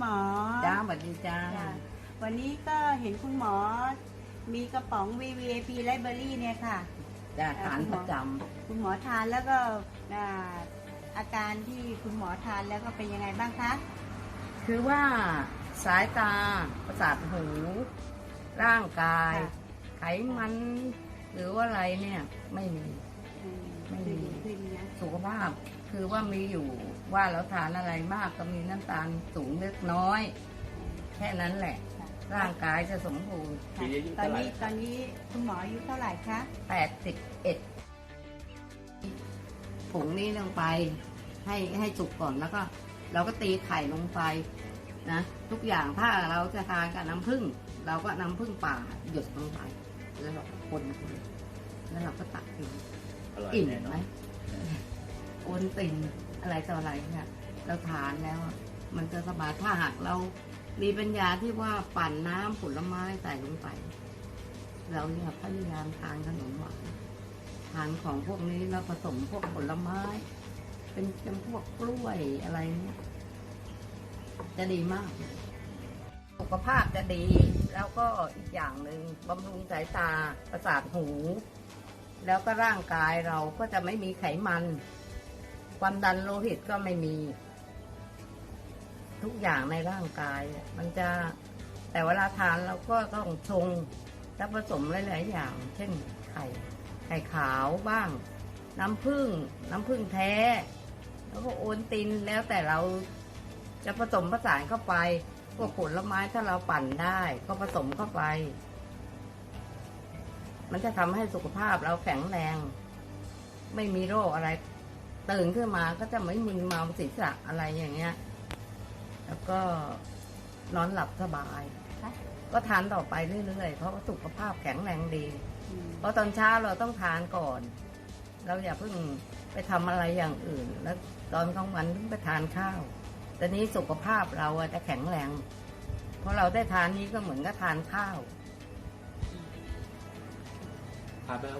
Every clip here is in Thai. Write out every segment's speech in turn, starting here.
หมอจ้าสวัสดีจ้าจ้ะวันนี้ก็เห็นคุณหมอ มีกระป๋อง VVAP Library เนี่ยค่ะจ้าทานประจคุณหมอทานแล้วก็อ่าอาการที่คุณหมอทานแล้วก็เป็นยังไงบ้างคะำคือว่าสายตาประสาทหู ร่างกาย ค่ะ ไขมัน หรือว่าอะไรเนี่ย ไม่มี อืม ไม่มีดีขึ้นนะสุขภาพคือว่ามีอยู่ว่าเราทานอะไรมากก็มีน้ำตาลสูงเล็กน้อย แค่นั้นแหละค่ะร่างกายจะสมบูรณ์ค่ะตอนนี้ตอนนี้คุณหมออายุเท่าไหร่คะแปดสิบเอ็ดผงนี้ลงไป ให้ให้สุกก่อนแล้วก็ เราก็ตีไข่ลงไปนะทุกอย่างถ้าเราจะทานกับน้ำผึ้งเราก็น้ำผึ้งป่าหยดลงไปแล้วเราก็คนคนแล้วเราก็ตักกินอ ร่อยอิ่มแน่นไหอมนโอนตินอะไรต่ออะไรเนี่ยเราทานแล้วอะมันจะสบายถ้าหากเรามีปัญญาที่ว่าปั่นน้ำผลไม้ใส่ลงไป เราเนี่ยพยายามทานขนมหวานทานของพวกนี้แล้วผสมพวกผลไม้ เป็นเป็นพวกกล้วยอะไรเนี่ยจะดีมาก สุขภาพจะดี แล้วก็อีกอย่างหนึ่งบำรุงสายตาประสาทหู แล้วก็ร่างกายเราก็จะไม่มีไขมัน ความดันโลหิตก็ไม่มี ทุกอย่างในร่างกาย มันจะแต่เวลาทานเราก็ต้องชงและผสมหลาย ๆ อย่าง เช่นไข่ไข่ขาวบ้าง น้ำผึ้งน้ำผึ้งแท้ แล้วก็โอนตินแล้วแต่เราจะผสมผสานเข้าไปพวกผลไม้ถ้าเราปั่นได้ ก็ผสมเข้าไป มันจะทำให้สุขภาพเราแข็งแรง ไม่มีโรคอะไร ตื่นขึ้นมาก็จะไม่มึนเมาศีรษะอะไรอย่างเงี้ย แล้วก็นอนหลับสบาย ก็ทานต่อไปเรื่อยๆเพราะว่าสุขภาพแข็งแรงดี เพราะตอนเช้าเราต้องทานก่อน เราอย่าเพิ่งไปทำอะไรอย่างอื่น แล้วตอนกลางวันถึงไปทานข้าวแต่นี้สุขภาพเราจะแข็งแรง เพราะเราได้ทานนี้ก็เหมือนกับทานข้าว ทานแล้ว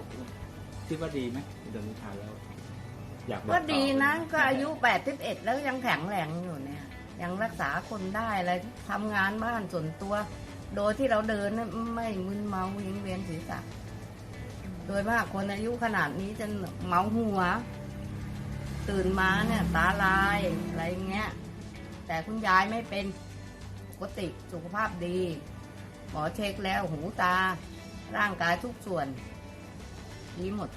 คิดว่าดีไหมเดี๋ยวนี้ทานแล้ว อยากบอกก็ดีนะต่อก็อายุแปดสิบเอ็ดแล้วยังแข็งแรงอยู่เนี่ย ยังรักษาคนได้อะไรทำงานบ้านส่วนตัว โดยที่เราเดินน่ะไม่มึนเมาวิงเวียนศีรษะ โดยมากคนอายุขนาดนี้จะเมาหัว ตื่นมาเนี่ย ตาลายอะไรเงี้ย แต่คุณยายไม่เป็นปกติสุขภาพดี หมอเช็คแล้วหูตา ร่างกายทุกส่วน не мод.